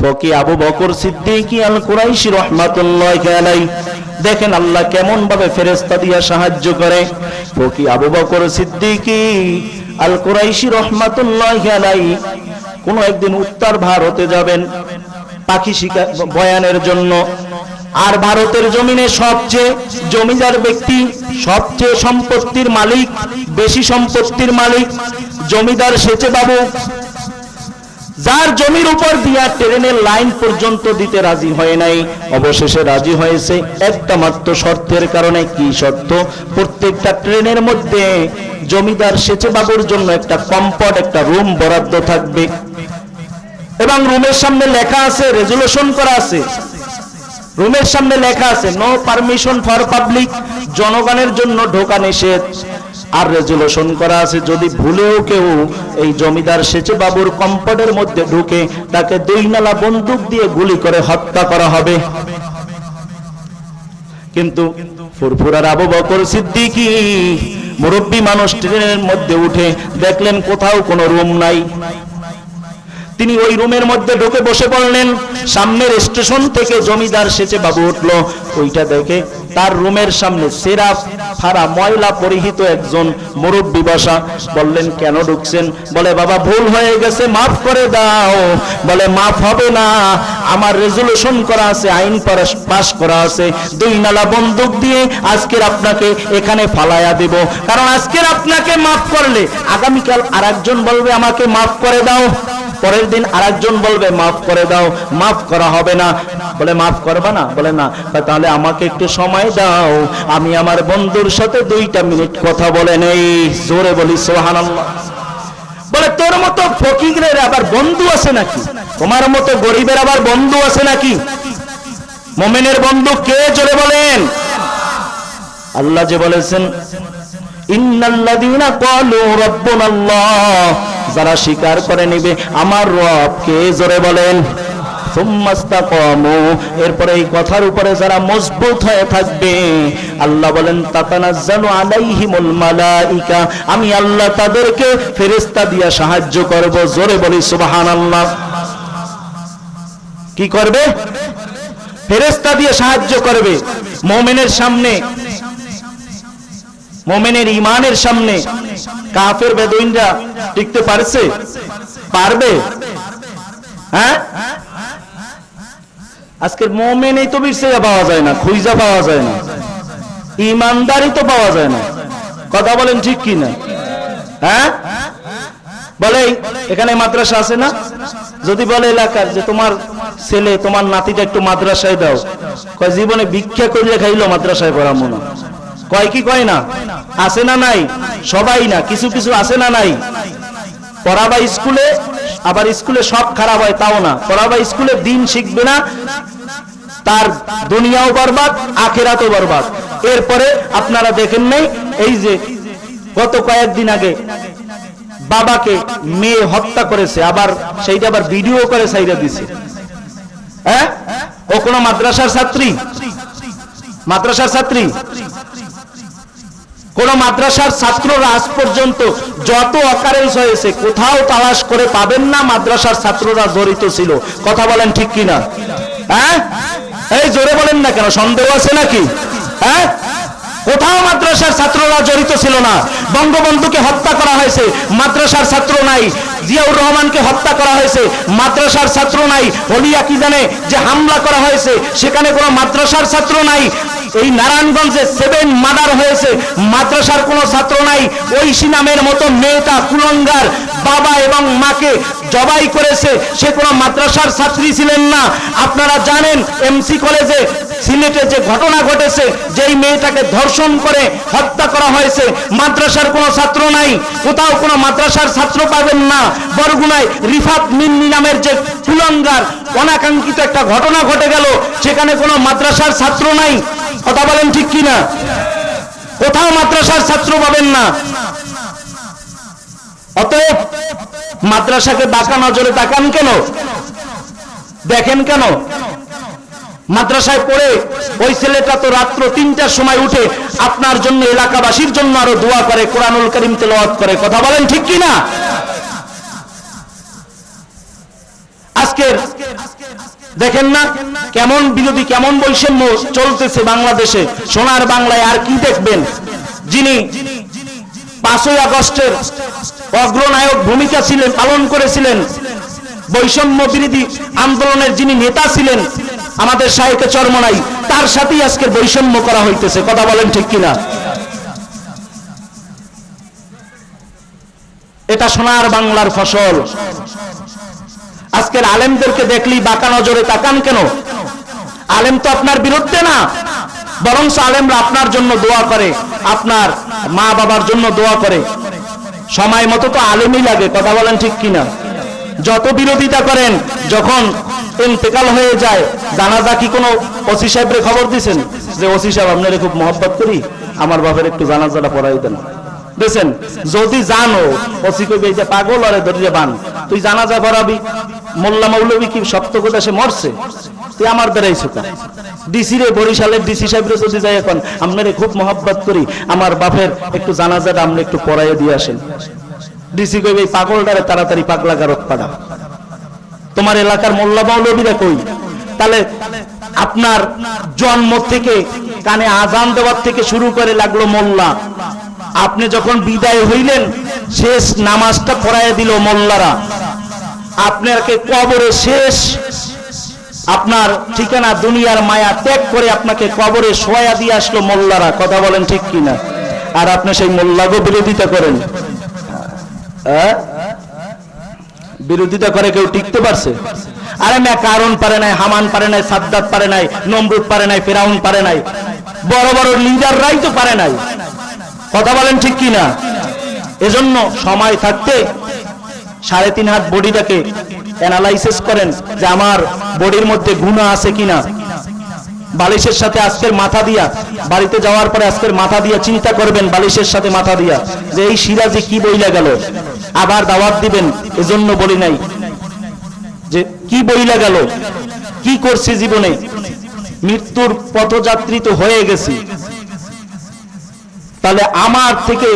ফকি আবু বকর সিদ্দিকী আল কুরাইশি রহমাতুল্লাহ আলাই দেখেন আল্লাহ কেমন ভাবে ফেরেস্তা দিয়া সাহায্য করে। ফকি আবু বকর সিদ্দিকী আল কুরাইশি রহমাতুল্লাহ আলাই কোন একদিন উত্তর ভারতে যাবেন পাখি শিকার বয়ানের জন্য। আর ভারতের জমিনে সবচেয়ে জমিদার ব্যক্তি, সবচেয়ে সম্পত্তির মালিক, বেশি সম্পত্তির মালিক জমিদার সেচে বাবু যার জমির উপর দিয়া ট্রেনের লাইন পর্যন্ত দিতে রাজি হয় নাই। অবশেষে রাজি হয়েছে একটা মাত্র শর্তের কারণে। কি শর্ত? প্রত্যেকটা ট্রেনের মধ্যে জমিদার সেচে বাবুর জন্য একটা কম্পট, একটা রুম বরাদ্দ থাকবে। এবং রুমের সামনে লেখা আছে, রেজুলেশন করা আছে। রুমের সামনে লেখা আছে নো পারমিশন ফর পাবলিক জনগণের জন্য ঢোকা নিষেধ। আর রেজুলেশন করা আছে। যদি ভুলেও কেউ এই জমিদার সেচে বাবুর কম্পটের মধ্যে ঢুকে, তাকে দুই নালা বন্দুক দিয়ে গুলি করে হত্যা করা হবে। কিন্তু ফুরফুরার আবু বকর সিদ্দিকী মুরব্বী মানুষ ট্রেনের মধ্যে উঠে দেখলেন কোথাও কোনো রুম নাই। তিনি ওই রুমের মধ্যে ঢুকে বসে পড়লেন। সামনের স্টেশন থেকে জমিদার সেচে বাবু উঠল। ওইটা দেখে তার রুমের সামনে সেরা ফারা ময়লা পরিহিত একজন মুরব্বী বসা। বললেন, কেন ঢুকছেন? বলে, বাবা, ভুল হয়ে গেছে, মাফ করে দাও। বলে, মাফ হবে না, আমার রেজুলেশন করা আছে, আইন পাশ করা আছে। দুই নালা বন্দুক দিয়ে আজকের আপনাকে এখানে ফালায়া দেব। কারণ আজকের আপনাকে মাফ করলে আগামীকাল আরেকজন বলবে, আমাকে মাফ করে দাও। পরের দিন আরেকজন বলবে, মাফ করে দাও, মাফ করা হবে না। বলে, মাফ করবা না? বলে, না। তাহলে আমাকে একটু সময় দাও, আমি আমার বন্ধুর সাথে দুইটা মিনিট কথা বলে নেই। জোরে বলি সোহানাল্লাহ বলে, তোর মতো ফকিরের আবার বন্ধু আছে নাকি? তোমার মতো গরিবের আবার বন্ধু আছে নাকি? মোমেনের বন্ধু কে? জোরে বলেন। আল্লাহ যে বলেছেন, ইন্নাল্লাযীনা ক্বালু রাব্বুনাল্লাহ। যারা স্বীকার করে নিবে, আমার রব কে জোরে বলেন? এরপরে এই কথার উপরে যারা মজবুত হয়ে থাকবে, আল্লাহ বলেন আমি আল্লাহ তাদেরকে ফেরেশতা দিয়া সাহায্য করব, জোরে বলি সুবহানাল্লাহ। কি করবে? ফেরেশতা দিয়ে সাহায্য করবে। মুমিনের সামনে মোমেনের ইমানের সামনে কাফের বেদুইনরা টিকতে পারছে? পারবে? হ্যাঁ? আজকের মোমেনেই তো বিরসেয়া পাওয়া যায় না, খুইজা পাওয়া যায় না। ইমানদারি তো পাওয়া যায় না। কথা বলেন ঠিক কি না হ্যাঁ? বলে, এখানে মাদ্রাসা আছে না? যদি বলে এলাকার যে তোমার ছেলে, তোমার নাতিটা একটু মাদ্রাসায় দাও। জীবনে ভিক্ষা করিয়া খাইলো মাদ্রাসায় পড়াবো না। কয় কি কয় না? আছে না নাই? সবাই না। কিছু কিছু আছে না নাই? পড়াবা স্কুলে, আবার স্কুলে সব খারাপ হয়, তাও না। পড়াবা স্কুলে দিন শিখবে না, তার দুনিয়াও বরবাদ, আখেরাতও বরবাদ। এরপরে আপনারা দেখেন নাই, এই যে গত কয়েকদিন আগে বাবাকে মেয়ে হত্যা করেছে, আবার সেইটা আবার ভিডিও করে সাইরা দিছে। হ্যাঁ? ও কোন মাদ্রাসার ছাত্রী? মাদ্রাসার ছাত্রী? কোন মাদ্রাসার ছাত্ররা আজ পর্যন্ত যত অকারেন্স হয়েছে, কোথাও তালাশ করে পাবেন না মাদ্রাসার ছাত্ররা জড়িত ছিল। কথা বলেন ঠিক কিনা? হ্যাঁ? এই জোরে বলেন না কেন? সন্দেহ আছে নাকি? হ্যাঁ? কোথাও মাদ্রাসার ছাত্ররা জড়িত ছিল না। বঙ্গবন্ধুকে হত্যা করা হয়েছে, মাদ্রাসার ছাত্র নাই। জিয়াউর রহমানকে হত্যা করা হয়েছে, মাদ্রাসার ছাত্র নাই। হলিয়া কি জানে যে হামলা করা হয়েছে, সেখানে কোনো মাদ্রাসার ছাত্র নাই। এই নারায়ণগঞ্জে সেভেন মার্ডার হয়েছে। মাদ্রাসার কোনো ছাত্র নাই। ঐশী নামের মতো মেয়েটা কুলঙ্গার বাবা এবং মাকে জবাই করেছে। সে কোনো মাদ্রাসার ছাত্রী ছিলেন না। আপনারা জানেন এমসি কলেজে, সিলেটে যে ঘটনা ঘটেছে, যেই মেয়েটাকে ধর্ষণ করে হত্যা করা হয়েছে, মাদ্রাসার কোনো ছাত্র নাই। কোথাও কোনো মাদ্রাসার ছাত্র পাবেন না। বরগুনায় রিফাত মিন্নি নামের যে কুলঙ্গার অনাকাঙ্ক্ষিত একটা ঘটনা ঘটে গেল। সেখানে কোনো মাদ্রাসার ছাত্র নাই। কথা বলেন ঠিক কিনা? কোথাও মাদ্রাসার ছাত্র পাবেন না। অতএব মাদ্রাসাকে বাঁকা নজরে তাকান কেন? দেখেন কেন? মাদ্রাসায় পড়ে ওই ছেলেটা তো রাত্র তিনটার সময় উঠে আপনার জন্য এলাকাবাসীর জন্য আরও দোয়া করে, কোরআনুল করিম তেলাওয়াত করে। কথা বলেন ঠিক কি না আজকের দেখেন না? কেমন বিরোধী, কেমন বৈষম্য চলতেছে বাংলাদেশে? সোনার বাংলায় আর কি দেখবেন? যিনি পাঁচই আগস্টের অগ্রনায়ক ভূমিকা ছিলেন, পালন করেছিলেন, বৈষম্য বিরোধী আন্দোলনের যিনি নেতা ছিলেন, আমাদের সাহিত্য চরমনাই, তার সাথেই আজকে বৈষম্য করা হইতেছে। কথা বলেন ঠিক কিনা? এটা সোনার বাংলার ফসল। আজকের আলেমদেরকে দেখলি বাঁকা নজরে তাকান কেন? আলেম তো আপনার বিরুদ্ধে না। বরং আলেমরা আপনার জন্য দোয়া করে, আপনার মা বাবার জন্য দোয়া করে। সময় মতো তো আলেমই লাগে, কথা বলেন ঠিক কিনা? যত বিরোধিতা করেন, যখন ইন্তেকাল হয়ে যায়, জানাজা কি কোনো ওসি সাহেবের খবর দিছেন? যে ওসি সাহেব, আপনারা খুব মহব্বত করি, আমার বাপের একটু জানাজাটা পড়াই দেন। দেখছেন যদি জানো, ওসি কইবে যে পাগল, আরে ধরিয়ে বান। তুই জানাজা করাবি মোল্লা মৌলবী কি সপ্ত কথা সে মরছে? তুই আমার বেড়াইছো কা ডিসি রে, বরিশালের ডিসি সাহেব রে যদি যাই এখন, আপনারে খুব মহব্বত করি। আমার বাপের একটু জানাজাটা আপনি একটু পড়াইয়ে দিয়ে আসেন। ডিসি কইবে, এই পাগলটারে তাড়াতাড়ি পাগলা গারত পাড়া তোমার এলাকার মোল্লা মৌলবীরা কই? তাহলে আপনার জন্ম থেকে কানে আজান দেওয়ার থেকে শুরু করে লাগল মোল্লা। আপনি যখন বিদায় হইলেন, শেষ নামাজটা পড়ায় দিল মোল্লারা। আপনাকে কবরে শেষ। আপনার ঠিকানা দুনিয়ার মায়া ত্যাগ করে আপনাকে কবরে শোয়া দিয়ে আসলো মোল্লারা। কথা বলেন ঠিক কিনা? আর আপনি সেই মোল্লাগো বিরোধিতা করেন? বিরোধিতা করে কেউ টিকতে পারছে? আরে না কারণ পারে নাই, হামান পারে নাই, সাদ্দাত পারে নাই, নমরুদ পারে নাই, ফেরাউন পারে নাই, বড় বড় লিডাররাই তো পারে নাই। কথা বলেন ঠিক কি না এজন্য সময় থাকতে সাড়ে তিন হাত বডিটাকে অ্যানালাইসিস করেন যে আমার বডির মধ্যে গুণা আছে কিনা। বালিশের সাথে আজকের মাথা দিয়া, বাড়িতে যাওয়ার পরে আজকের মাথা দিয়া চিন্তা করবেন, বালিশের সাথে মাথা দিয়া, যে এই সিরাজে কি বইলা গেল? আবার দাওয়াত দিবেন, এজন্য বলি নাই। যে কি বইলা গেল? কি করছি জীবনে? মৃত্যুর পথযাত্রী তো হয়ে গেছি। তাহলে আমার থেকে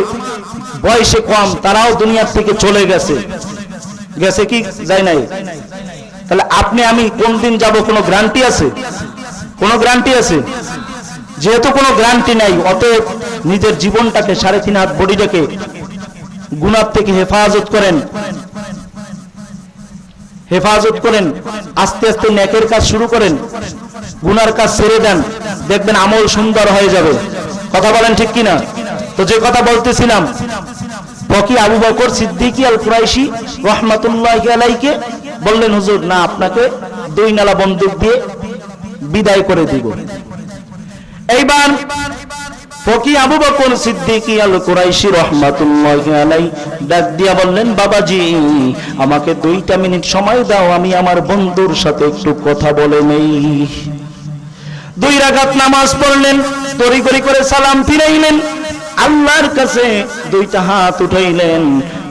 বয়সে কম, তারাও দুনিয়ার থেকে চলে গেছে। গেছে কি? যায় নাই। তাহলে আপনি, আমি কোন দিন যাব? কোনো গ্যারান্টি আছে? কোনো গ্যারান্টি আছে? যেহেতু কোনো গ্যারান্টি নাই, অতএব নিজের জীবনটাকে সাড়ে তিন হাত বডিটাকে গুণার থেকে হেফাজত করেন। হেফাজত করেন, আস্তে আস্তে নেকের কাজ শুরু করেন, গুনার কাজ ছেড়ে দেন, দেখবেন আমল সুন্দর হয়ে যাবে। কথা বলেন ঠিক কিনা? তো যে কথা বলতেছিলাম ফকি আবু বকর সিদ্দিকী আল কুরাইশি রহমাতুল্লাহ আলাইকে বললেন, হুজুর, না, আপনাকে দুই নালা বন্দুক দিয়ে বিদায় করে দিব। এইবার ফকি আবু বকর সিদ্দিকী আল কুরাইশি রহমাতুল্লাহ আলাই ডাক দিয়া বললেন, বাবাজি, আমাকে দুইটা মিনিট সময় দাও, আমি আমার বন্ধুর সাথে একটু কথা বলে নেই। দুই রাকাত নামাজ পড়লেন, তড়িঘড়ি করে সালাম ফিরাইলেন। আল্লাহর কাছে দুইটা হাত উঠাইলেন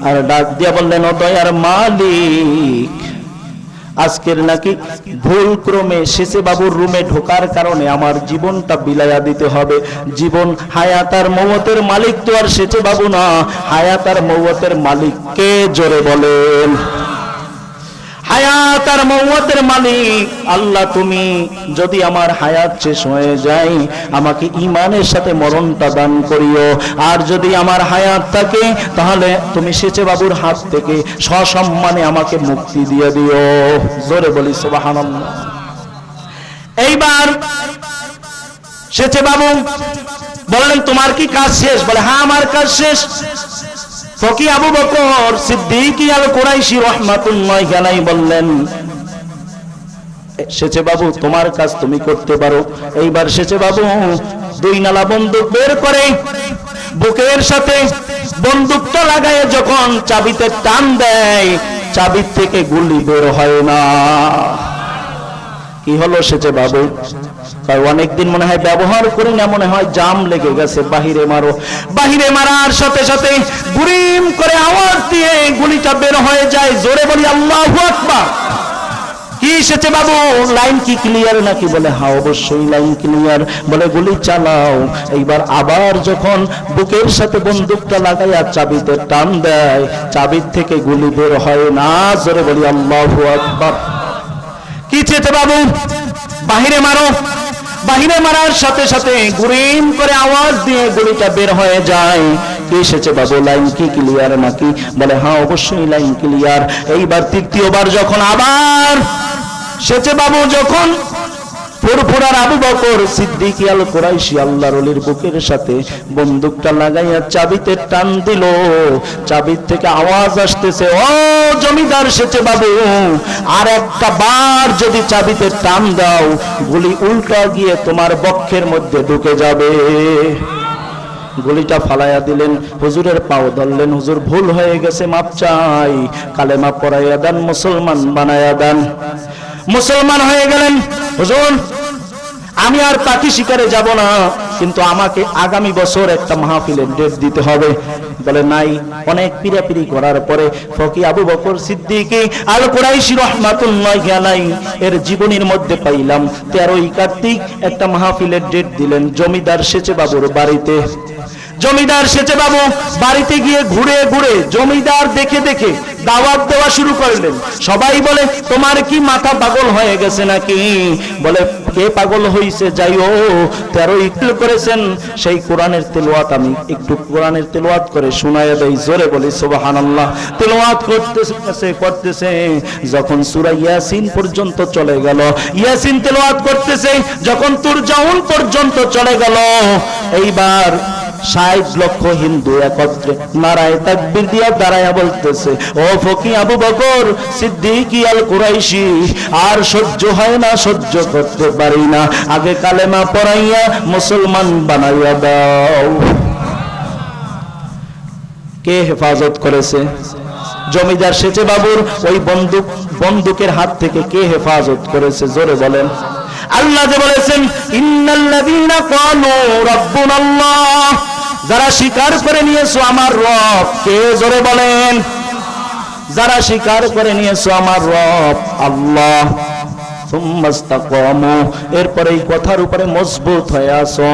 আর ডাক দিয়া বললেন, ও দয়ার মালিক, আজকের নাকি ভুল ক্রমে শেষে বাবুর রুমে ঢোকার কারণে আমার জীবনটা বিলাইয়া দিতে হবে। জীবন হায়াতার মৌতের মালিক তো আর শেষে বাবু না, হায়াতার মৌতের মালিক কে জোরে বলেন। হায়াত আর মৌতের মালিক। আল্লাহ, তুমি যদি আমার হায়াত শেষ হয়ে যায়, আমাকে ইমানের সাথে মরণটা দান করিও। আর যদি আমার হায়াত থাকে, তাহলে তুমি সেচে বাবুর হাত থেকে সসম্মানে আমাকে মুক্তি দিয়ে দিও। জোরে বলি, সুবহানাল্লাহ। এইবার সেচে বাবু বললেন, তোমার কি কাজ শেষ? বলে হ্যাঁ আমার কাজ শেষ। ফকি আবু বকর আল রহমাতুল্লাহ বললেন সেচে বাবু, তোমার কাজ তুমি করতে পারো। এইবার সেচে বাবু দুই নালা বন্দুক বের করে, বুকের সাথে বন্দুকটা লাগায় যখন চাবিতে টান দেয়, চাবির থেকে গুলি বের হয় না। কি হলো সেচে বাবু? কয় অনেকদিন মনে হয় ব্যবহার করি না, মনে হয় জাম লেগে গেছে, বাহিরে মারো। বাহিরে মারার সাথে সাথে গুরিম করে আওয়াজ দিয়ে গুলিটা বের হয়ে যায়, জোরে বলি, আল্লাহ আকবার। কি এসেছে বাবু? লাইন কি ক্লিয়ার নাকি বলে হ্যাঁ অবশ্যই লাইন ক্লিয়ার বলে, গুলি চালাও। এইবার আবার যখন বুকের সাথে বন্দুকটা লাগাইয়া চাবিতে টান দেয়, চাবির থেকে গুলি বের হয় না, জোরে বলি, আল্লাহু আকবার। কি চেতে বাবু? বাহিরে মারো। বাহিরে মারার সাথে সাথে গুরিম করে আওয়াজ দিয়ে গুলিটা বের হয়ে যায়। এসেছে বাবু, লাইন কি ক্লিয়ার নাকি? বলে হ্যাঁ অবশ্যই লাইন ক্লিয়ার এইবার তৃতীয়বার যখন আবার, সেচে বাবু যখন বন্দুকটা লাগাইয়া চাবিতে টান দিল। থেকে আওয়াজ আসতেছে, ও সেচে আর একটা বার দাও, গুলি উল্টা গিয়ে তোমার বক্ষের মধ্যে ঢুকে যাবে। গুলিটা ফালাইয়া দিলেন, হুজুরের পাও ধরলেন, হুজুর, ভুল হয়ে গেছে, মাপ চাই। কালেমা পড়াইয়া দেন, মুসলমান বানাইয়া দেন। মুসলমান হয়ে গেলেন হুজুর আমি আর পাখি শিকারে যাব না, কিন্তু আমাকে আগামী বছর একটা মাহফিলের ডেট দিতে হবে। বলে নাই, অনেক পিরাপিরি করার পরে ফকি আবু বকর সিদ্দিকী আল কুরাইশি রহমাতুল্লাহ নাই এর জীবনীর মধ্যে পাইলাম, তেরোই কার্তিক একটা মাহফিলের ডেট দিলেন জমিদার সেচে বাবুর বাড়িতে। জমিদার সেচে বাবু বাড়িতে গিয়ে ঘুরে ঘুরে জমিদার দেখে দেখে দাওয়াত দেওয়া শুরু করলেন সবাই বলে, তোমার কি মাথা পাগল হয়ে গেছে নাকি? বলে, কে পাগল হইছে? যাই ও তেরো ইকল করেছেন। সেই কোরআনের তেলোয়াত আমি একটু কোরআনের তেলোয়াত করে শোনায় দেই। জোরে বলি, সুবহানাল্লাহ। তেলোয়াত করতেছে করতেছে যখন সূরা ইয়াসিন পর্যন্ত চলে গেল, ইয়াসিন তেলোয়াত করতেছে, যখন তুর জাউন পর্যন্ত চলে গেল, এইবার ষাট লক্ষ হিন্দু একত্রে নারায় তাকবির দিয়া দাঁড়ায়া বলতেছে, ও ফকি আবু বকর, সিদ্দিকি আল কুরাইশি, আর সহ্য হয় না, সহ্য করতে পারি না। আগে কালেমা পড়াইয়া মুসলমান বানাইয়া দাও। কে হেফাজত করেছে? জমিদার সেচে বাবুর ওই বন্দুক, বন্দুকের হাত থেকে কে হেফাজত করেছে? জোরে বলেন। আল্লাহ যে বলেছেন যারা স্বীকার করে নিয়েছো আমার রব, কে জোরে বলেন? যারা স্বীকার করে নিয়েছো আমার রব, আল্লাহ। এরপরে এই কথার উপরে মজবুত হয়ে আসো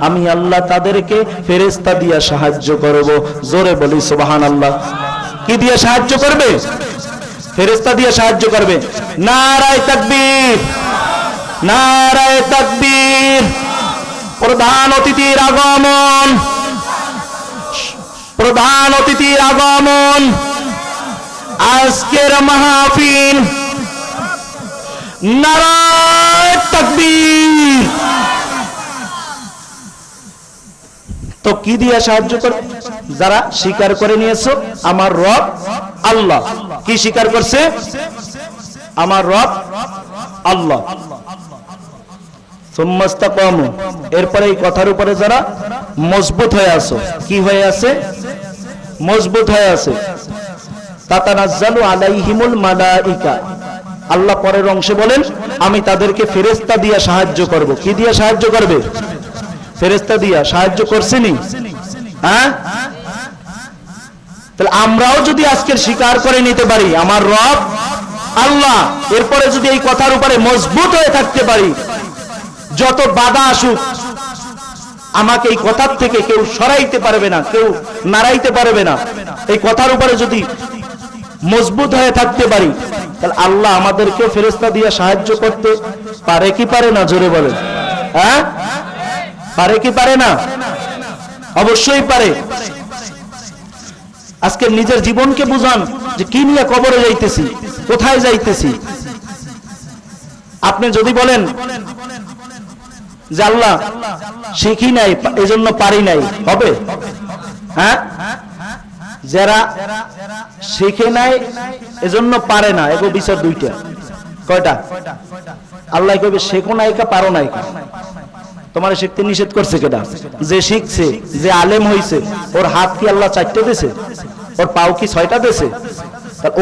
আমি আল্লাহ তাদেরকে ফেরেশতা দিয়া সাহায্য করব। জোরে বলি সুবহানাল্লাহ। কি দিয়ে সাহায্য করবে? ফেরেশতা দিয়ে সাহায্য করবে। নারায়ে তাকবীর। নারায়ে তাকবীর। প্রধান অতিথির আগমন। প্রধান অতিথির আগমন। আজকের মাহফিল নারায় তাকবীর। কি দিয়ে সাহায্য করে? যারা স্বীকার করে নিয়েছো, আমার রব আল্লাহ। কি স্বীকার করছে? আমার রব আল্লাহ। এরপরে এই কথার উপরে যারা মজবুত হয়ে আছো, কি হয়ে আছে? মজবুত হয়ে আছে। আল্লাহ পরের অংশে বলেন, আমি তাদেরকে ফেরেস্তা দিয়ে সাহায্য করব। কি দিয়ে সাহায্য করবে? ফেরেশতা দিয়া সাহায্য করছেনি? হ্যাঁ? তাহলে আমরাও যদি আজকের স্বীকার করে নিতে পারি, আমার রব, আল্লাহ, এরপরে যদি এই কথার উপরে মজবুত হয়ে থাকতে পারি, যত বাধা আসুক, আমাকে এই কথার থেকে কেউ সরাইতে পারবে না, কেউ নাড়াইতে পারবে না। এই কথার উপরে যদি মজবুত হয়ে থাকতে পারি, তাহলে আল্লাহ আমাদেরকে ফেরেস্তা দিয়ে সাহায্য করতে পারে কি পারে না, জোরে বলেন। হ্যাঁ? পারে কি পারে না? অবশ্যই পারে। আজকে নিজের জীবনকে বুঝান যে কি নিয়ে কবরে যাইতেছি, কোথায় যাইতেছি। আপনি যদি বলেন যে আল্লাহ শিখি নাই, এজন্য পারি নাই, হবে? হ্যাঁ? যারা শিখে নাই, এজন্য পারে না। এগো বিচার দুইটা। কয়টা? আল্লাহ কবে শেখো নাইকা পারো নাইকা তোমার শিখতে নিষেধ করছে কেডা? যে শিখছে, যে আলেম হইছে, ওর হাত কি আল্লাহ চারটে দিছে? ওর পাও কি ছয়টা দিছে?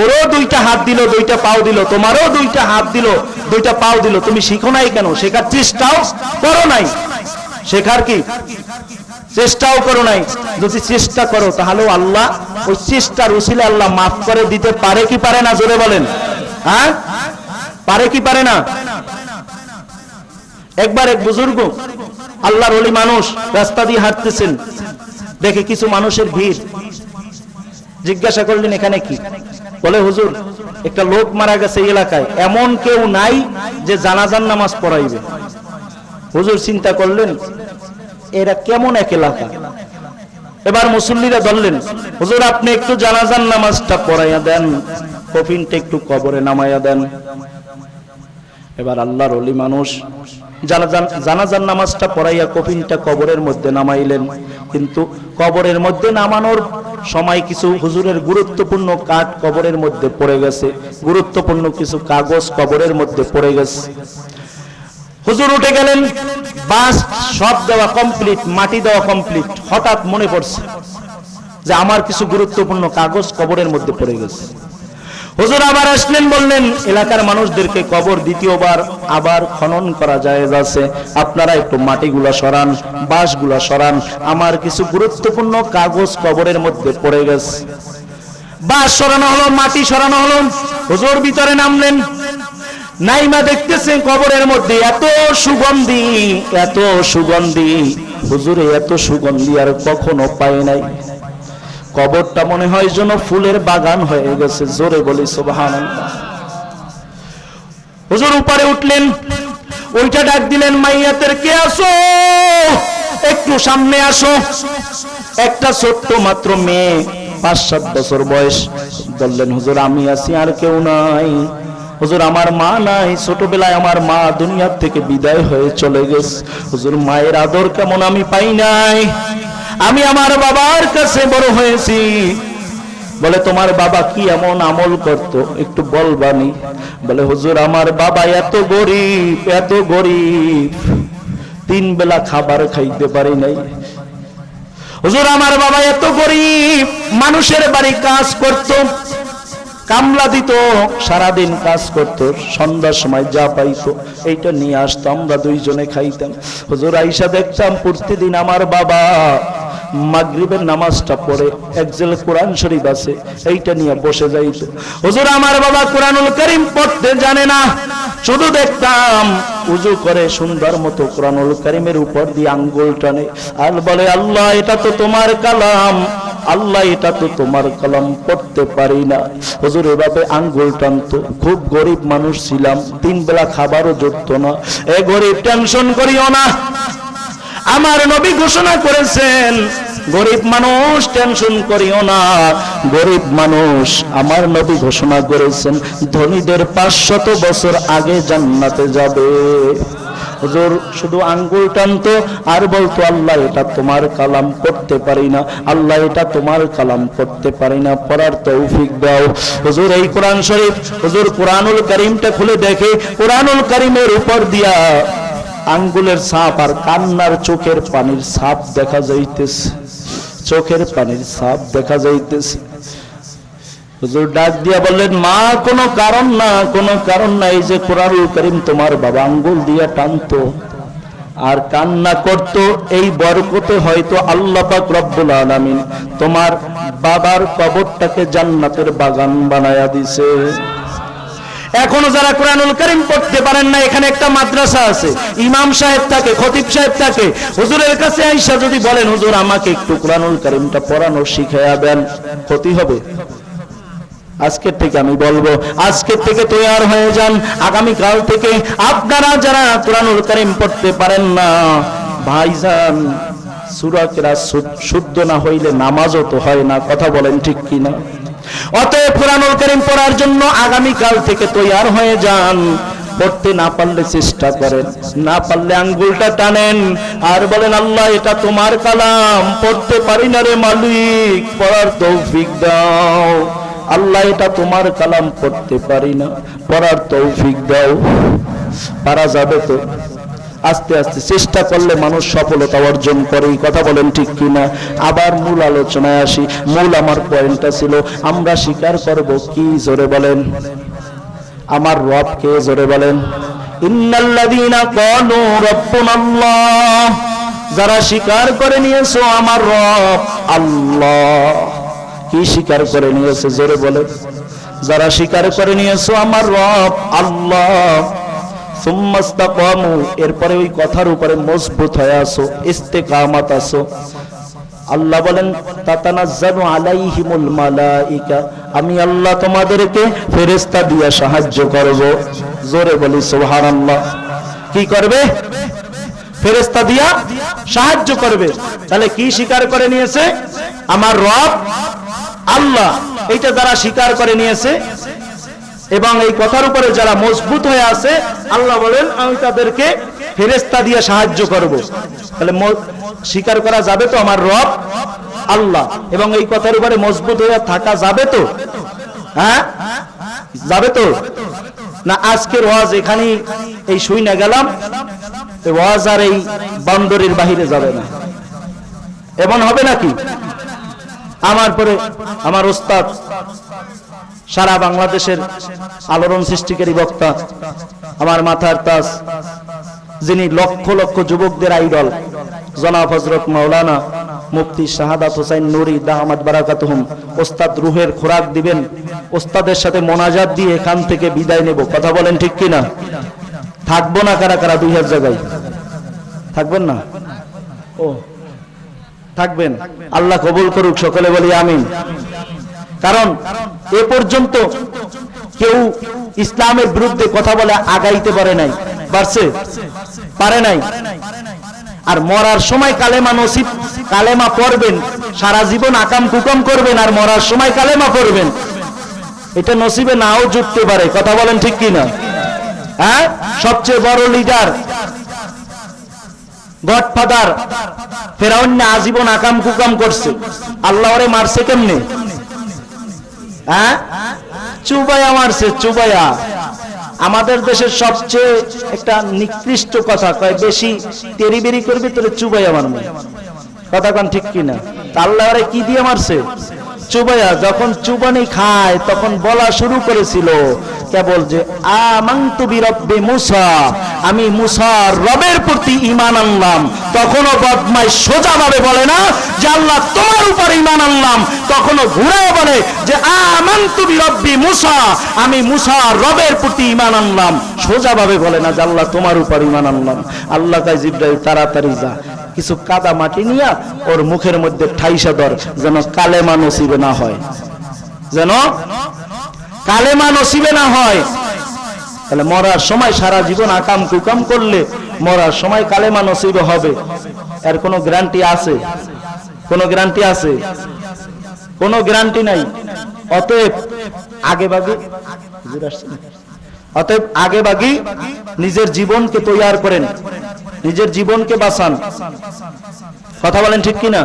ওরও দুইটা হাত দিল, দুইটা পাও দিল, তোমারও দুইটা হাত দিল, দুইটা পাও দিল। তুমি শিখো নাই কেন? শেখার চেষ্টাও করো নাই। শেখার কি? চেষ্টাও করো নাই। যদি চেষ্টা করো, তাহলেও আল্লাহ ওই চেষ্টার উসিলে আল্লাহ মাফ করে দিতে পারে কি পারে না? জোরে বলেন। হ্যাঁ? পারে কি পারে না? একবার এক বুজুর্গ আল্লাহর ওলি মানুষ, রাস্তা দিয়ে হাঁটতেছেন। দেখে কিছু মানুষের ভিড়। জিজ্ঞাসা করলেন, এখানে কি? বলে, হুজুর, একটা লোক মারা গেছে এলাকায়। এমন কেউ নাই যে জানাজান নামাজ পড়াইবে। হুজুর চিন্তা করলেন, এরা কেমন এক এলাকা? এবার মুসল্লিরা ধরলেন, হুজুর, আপনি একটু জানাজান নামাজটা পড়াইয়া দেন। কফিনটা একটু কবরে নামাইয়া দেন। এবার আল্লাহর অলি মানুষ জানাজান জানাজান নামাজটা পড়াইয়া কফিনটা কবরের মধ্যে নামাইলেন। কিন্তু কবরের মধ্যে নামানোর সময় কিছু হুজুরের গুরুত্বপূর্ণ কাঠ কবরের মধ্যে পড়ে গেছে। গুরুত্বপূর্ণ কিছু কাগজ কবরের মধ্যে পড়ে গেছে। হুজুর উঠে গেলেন, বাস সব দেওয়া কমপ্লিট মাটি দেওয়া কমপ্লিট হঠাৎ মনে পড়ছে যে আমার কিছু গুরুত্বপূর্ণ কাগজ কবরের মধ্যে পড়ে গেছে। হুজুর আবার আসলেন, বললেন, এলাকার মানুষদেরকে কবর দ্বিতীয়বার আবার খনন করা যায় আছে। আপনারা একটু মাটিগুলা সরান, বাঁশগুলা সরান। আমার কিছু গুরুত্বপূর্ণ কাগজ কবরের মধ্যে পড়ে গেছে। বাঁশ সরানো হলো, মাটি সরানো হলো। হুজুর ভিতরে নামলেন। নাইমা দেখতেছে কবরের মধ্যে, এত সুগন্ধি এত সুগন্ধি। হুজুরে, এত সুগন্ধি আর কখনো পায় নাই। কবরটা মনে হয় যেন ফুলের বাগান হয়ে গেছে। জোরে বলি সোবাহান হুজুর উপরে উঠলেন, ওইটা ডাক দিলেন, মাইয়াতের কে আসো একটু সামনে আসো। একটা ছোট্ট মাত্র মেয়ে, পাঁচ সাত বছর বয়স। বললেন, হুজুর, আমি আছি আর কেউ নাই। হুজুর, আমার মা নাই। ছোটবেলায় আমার মা দুনিয়ার থেকে বিদায় হয়ে চলে গেছে। হুজুর, মায়ের আদর কেমন আমি পাই নাই। আমি আমার বাবার কাছে বড় হয়েছি। বলে, তোমার বাবা কি এমন আমল করত? একটু বলবানি বলে, হুজুর, আমার বাবা এত গরিব এত গরিব। তিন বেলা খাবার খাইতে পারি নাই। হুজুর, আমার বাবা এত গরিব, মানুষের বাড়ি কাজ করত, কামলা দিত, সারাদিন কাজ করত, সন্ধ্যার সময় যা পাইতো, এইটা নিয়ে আসতো, আমরা দুইজনে খাইতাম। হুজুর, আইসা দেখতাম প্রতিদিন আমার বাবা মাগরিবের নামাজটা পড়ে একজেল কোরআন শরীফ আছে, এইটা নিয়ে বসে যাইতো। হুজুর, আমার বাবা কোরআনুল করিম পড়তে জানে না। শুধু দেখতাম, উজু করে সুন্দর মতো কোরআনুল করিমের উপর দিয়ে আঙ্গুল টানে। আর বলে, আল্লাহ, এটা তো তোমার কালাম। আল্লাহ, এটা তো তোমার কলম, পড়তে পারি না। হুজুর, এভাবে আঙ্গুল টানতো। খুব গরিব মানুষ ছিলাম তিন বেলা খাবারও জুটতো না। এ গরিব, টেনশন করিও না। আমার নবী ঘোষণা করেছেন, গরিব মানুষ টেনশন করিও না। গরিব মানুষ আমার নবী ঘোষণা করেছেন, ধনীদের পাঁচশত বছর আগে জান্নাতে যাবে। শুধু আঙ্গুল টানতো, আর বলতো, আল্লাহ, এটা তোমার কালাম করতে পারি না। আল্লাহ, এটা তোমার কালাম করতে পারি না। পড়ার তৌফিক দাও। হুজুর, এই কোরআন শরীফ, হুজুর, কোরআনুল করিমটা খুলে দেখে, কোরআনুল করিমের উপর দিয়া আঙ্গুলের সাপ আর কান্নার চোখের পানির সাপ দেখা যাইতেছে। চোখের পানির সাপ দেখা যাইতেছে। ডাক দিয়া বললেন, মা, কোনো কারণ না, কোনো কারণ নাই যে কোরআনুল করিম তোমার বাবা আঙ্গুল দিয়া টানতো আর কান্না করত, এই বরকতে হয়তো আল্লাহ পাক রব্বুল আলামিন তোমার বাবার কবরটাকে জান্নাতের বাগান বানায়া দিছে। এখনও যারা কোরআনুল করিম পড়তে পারেন না, এখানে একটা মাদ্রাসা আছে। ইমাম সাহেব থাকে, খতিব সাহেব থাকে। হুজুরের কাছে আইসা যদি বলেন, হুজুর, আমাকে একটু কোরআনুল করিমটা পড়ানো শিখাইয়া দেন, ক্ষতি হবে? আজকের থেকে আমি বলব, আজকের থেকে তৈয়ার হয়ে যান। আগামী কাল থেকে আপনারা যারা কোরআনুল করিম পড়তে পারেন না, ভাইজান, সুরাকেরা শুদ্ধ না হইলে নামাজও তো হয় না, কথা বলেন ঠিক কিনা? অতএব কোরআনুল করিম পড়ার জন্য আগামী কাল থেকে তৈয়ার হয়ে যান। পড়তে না পারলে চেষ্টা করেন, না পারলে আঙ্গুলটা টানেন। আর বলেন, আল্লাহ, এটা তোমার কালাম। পড়তে পারি না রে মালিক, পড়ার তৌফিক দাও। আল্লাহ, এটা তোমার কালাম, পড়তে পারি না, পড়ার তৌফিক দাও। পারা যাবে তো? আস্তে আস্তে চেষ্টা করলে মানুষ সফলতা অর্জন করে, এই কথা বলেন ঠিক কিনা? আবার মূল আলোচনায় আসি। মূল আমার পয়েন্টটা ছিল, আমরা স্বীকার করব কি? জোরে বলেন। আমার রব কে? জোরে বলেন। যারা স্বীকার করে নিয়েছো আমার রব, আল্লাহ। কি স্বীকার করে নিয়েছে? জোরে বলে যারা স্বীকার করে নিয়েছো আমার রব, আল্লাহ। এরপরে ওই কথার উপরে মজবুত হয়ে আসো, ইস্তেকামাত আসো। আল্লাহ বলেন আমি আল্লাহ তোমাদেরকে ফেরেশতা দিয়ে সাহায্য করব। জোরে বলি, সুবহানাল্লাহ। কি করবে? ফেরেশতা দিয়া সাহায্য করবে। তাহলে কি স্বীকার করে নিয়েছে? আমার রব, আল্লাহ। এইটা যারা স্বীকার করে নিয়েছে এবং এই কথার উপরে যারা মজবুত হয়ে আছে, আল্লাহ বলেন, আমি তাদেরকে ফেরেস্তা দিয়ে সাহায্য করব। তাহলে স্বীকার করা যাবে তো আমার রব, আল্লাহ। এবং এই কথার উপরে মজবুত হয়ে থাকা যাবে তো? হ্যাঁ? যাবে তো? না, আজকের ওয়াজ এখানে এই শুই না গেলাম। ওয়াজ আর এই বান্দরের বাহিরে যাবে না। এমন হবে নাকি? আমার পরে আমার ওস্তাদ সারা বাংলাদেশের আলোড়ন সৃষ্টিকারী বক্তা, আমার মাথার তাজ যিনি লক্ষ লক্ষ যুবকদের আইডল, জনাব হজরত মাওলানা মুফতি শাহাদাত হোসাইন নুরি দাহমাদ বারাকাতুহুম, ওস্তাদ রুহের খোরাক দিবেন, ওস্তাদের সাথে মোনাজাত দিয়ে এখান থেকে বিদায় নেব। কথা বলেন ঠিক কিনা? থাকব না কারা কারা দুই হাজার জায়গায়? থাকবেন না? ও, থাকবেন। আল্লাহ কবুল করুক, সকলে বলি আমিন। কারণ এ পর্যন্ত কেউ ইসলামের বিরুদ্ধে কথা বলে আগাইতে পারে নাই, পারছে? পারে নাই। আর মরার সময় কালেমা নসিব, কালেমা পড়বেন, সারা জীবন আকাম কুকাম করবেন আর মরার সময় কালেমা পড়বেন। এটা নসিবে নাও জুটতে পারে, কথা বলেন ঠিক কি না? হ্যাঁ? সবচেয়ে বড় লিডার, গডফাদার, ফেরাউন আজীবন আকাম কুকাম করছে। আল্লাহরে মারছে কেমনে? হ্যাঁ? মারছে চুবাইয়া আমাদের দেশের সবচেয়ে একটা নিকৃষ্ট কথা, কয় বেশি তেরি বেরি করবি তোরে চুবাইয়া মারবে। কথা কন ঠিক কিনা? আল্লাহ কি দিয়ে মারছে? চুবাইয়া যখন চুবানি খায়, তখন বলা শুরু করেছিল কেবল যে মুসা। আমি মুসার রবের প্রতি ঈমান আনলাম। তখনও বদমাই সোজা ভাবে বলে না যে, আল্লাহ তোমার উপর ইমান আনলাম। তখনও ঘুরে বলে যে, আমান্তু বিরব্বি মুসা। আমি মুসার রবের প্রতি ইমান আনলাম। সোজা ভাবে বলে না যে, আল্লাহ তোমার উপর ইমান আনলাম। আল্লাহ কাজ জিব্রাইল, তাড়াতাড়ি যা। কিছু কাদা মাটি নিয়া ওর মুখের মধ্যে ঠাইসা ধর, যেন কালেমা নসিবে না হয়। যেন কালেমা নসিবে না হয়। তাহলে মরার সময় সারা জীবন আকাম কুকাম করলে মরার সময় কালেমা নসিবে হবে। এর কোনো গ্যারান্টি আছে? কোনো গ্যারান্টি আছে? কোনো গ্যারান্টি নাই। অতএব আগে বাগে অতএব আগে বাগি নিজের জীবনকে তৈয়ার করেন। নিজের জীবনকে বাঁচান। কথা বলেন ঠিক কিনা?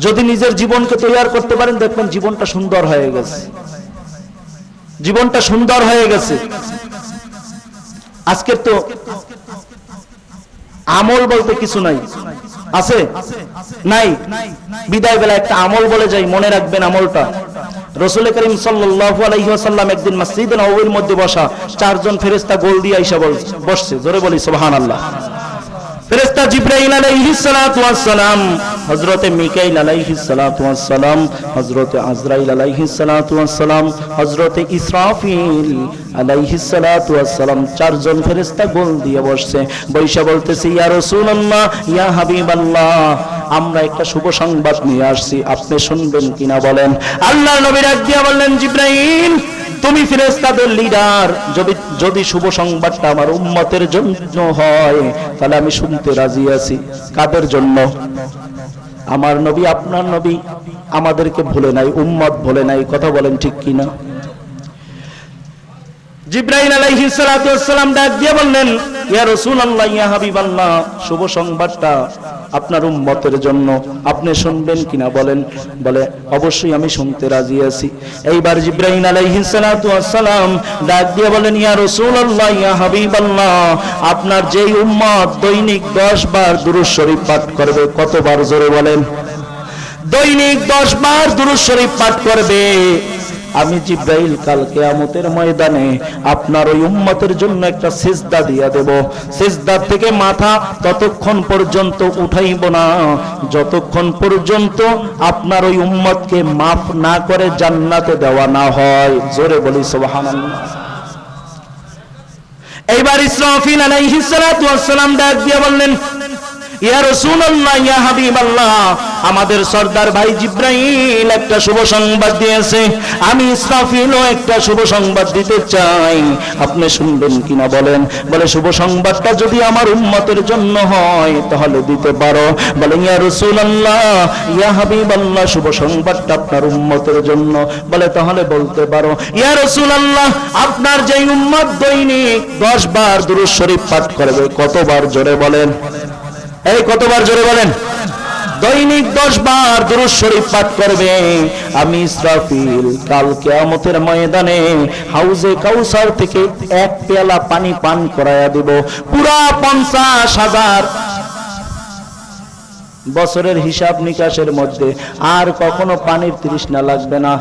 যদি নিজের জীবনকে তৈয়ার করতে পারেন, দেখবেন জীবনটা সুন্দর হয়ে গেছে। জীবনটা সুন্দর হয়ে গেছে। আজকের তো আমল বলতে কিছু নাই। আছে? নাই। বিদায় বেলা একটা আমল বলে যাই, মনে রাখবেন আমলটা। রসুল করিম সাল্লাল্লাহু আলাইহি ওয়াসাল্লাম একদিন মসজিদ নবীর মধ্যে বসা চারজন ফেরেস্তা গোল দিয়ে আইসা বসছে। জোরে বলি, সুবহানাল্লাহ। ফেরেশতা জিব্রাইল আলাইহিস সালাতু ওয়াস সালাম হযরতে মিকাইল আলাইহিস সালাতু ওয়াস সালাম হযরতে আজরাইল আলাইহিস সালাতু ওয়াস সালাম হযরতে ইসরাফিল আলাইহিস সালাতু ওয়াস সালাম চারজন ফেরেস্তা গোল দিয়ে বসছে। বৈশা বলতেছে, ইয়া রাসূলুল্লাহ, ইয়া হাবিবাল্লাহ, আমরা একটা শুভ সংবাদ নিয়ে আসছি, আপনি শুনবেন কিনা বলেন? আল্লাহ নবী ডাক দিয়া বললেন, জিব্রাইল তুমি ফেরেশতাদের লিডার যদি যদি শুভ সংবাদটা আমার উম্মতের জন্য হয়, তাহলে আমি শুনতে রাজি আছি। কাদের জন্য? আমার নবী, আপনার নবী। আমাদেরকে ভুলে নাই, উম্মত ভুলে নাই, কথা বলেন ঠিক কিনা? জিব্রাইল আলাইহিস সালাতু ওয়াসসালাম ডাক দিয়ে বললেন, ইয়া রাসূলুল্লাহ, ইয়া হাবিবাল্লাহ, শুভ সংবাদটা আপনার উম্মতের জন্য। আপনি শুনবেন কিনা বলেন। বলে, অবশ্যই আমি শুনতে রাজি আছি। এইবার জিব্রাইল আলাইহিস সালাতু ওয়াসসালাম ডাক দিয়ে বলেন, ইয়া রাসূলুল্লাহ, ইয়া হাবিবাল্লাহ, আপনার যেই উম্মত দৈনিক 10 বার দুরূদ শরীফ পাঠ করবে, কতবার জোরে বলেন? দৈনিক 10 বার দুরূদ শরীফ পাঠ করবে। আমি জিব্রাইল কাল কেয়ামতের ময়দানে আপনার ওই উম্মতের জন্য একটা সিজদা দিয়া দেব। সিজদার থেকে মাথা ততক্ষণ পর্যন্ত উঠাইব না। যতক্ষণ পর্যন্ত আপনার ওই উম্মতকে মাফ না করে জান্নাতে দেওয়া না হয়। জোরে বলি, সুবহানাল্লাহ। এইবার ইসরাফিল আলাইহিস সালাতু ওয়াস সালাম ডাক দিয়ে বললেন আমাদের সর্দার ভাই জিব্রাইল একটা শুভ সংবাদ দিয়েছে। আমি ইসরাফিলও একটা শুভ সংবাদ দিতে চাই। আপনি শুনবেন কিনা বলেন? বলে, শুভ সংবাদটা যদি আমার উম্মতের জন্য হয়, তাহলে দিতে পারো। বলে, ইয়া রাসূলুল্লাহ, ইয়া হাবিবাল্লাহ, শুভ সংবাদটা আপনার উম্মতের জন্য। বলে, তাহলে বলতে পারো। ইয়া রাসূলুল্লাহ, আপনার যেই উম্মত দৈনিক 10 বার দুরূদ শরীফ পাঠ করবে, কতবার জোরে বলেন? এই কতবার জোরে বলেন? দৈনিক দশ বার দুরুদ শরীফ পাঠ করবে। আমি ইসরাফিল, কাল কেয়ামতের ময়দানে হাউজে কাউসার থেকে এক পেয়ালা পানি পান করায়া দেব। পুরা পঞ্চাশ হাজার বছরের হিসাব নিকাশের মধ্যে আর কখনো পানির তৃষ্ণা লাগবে না।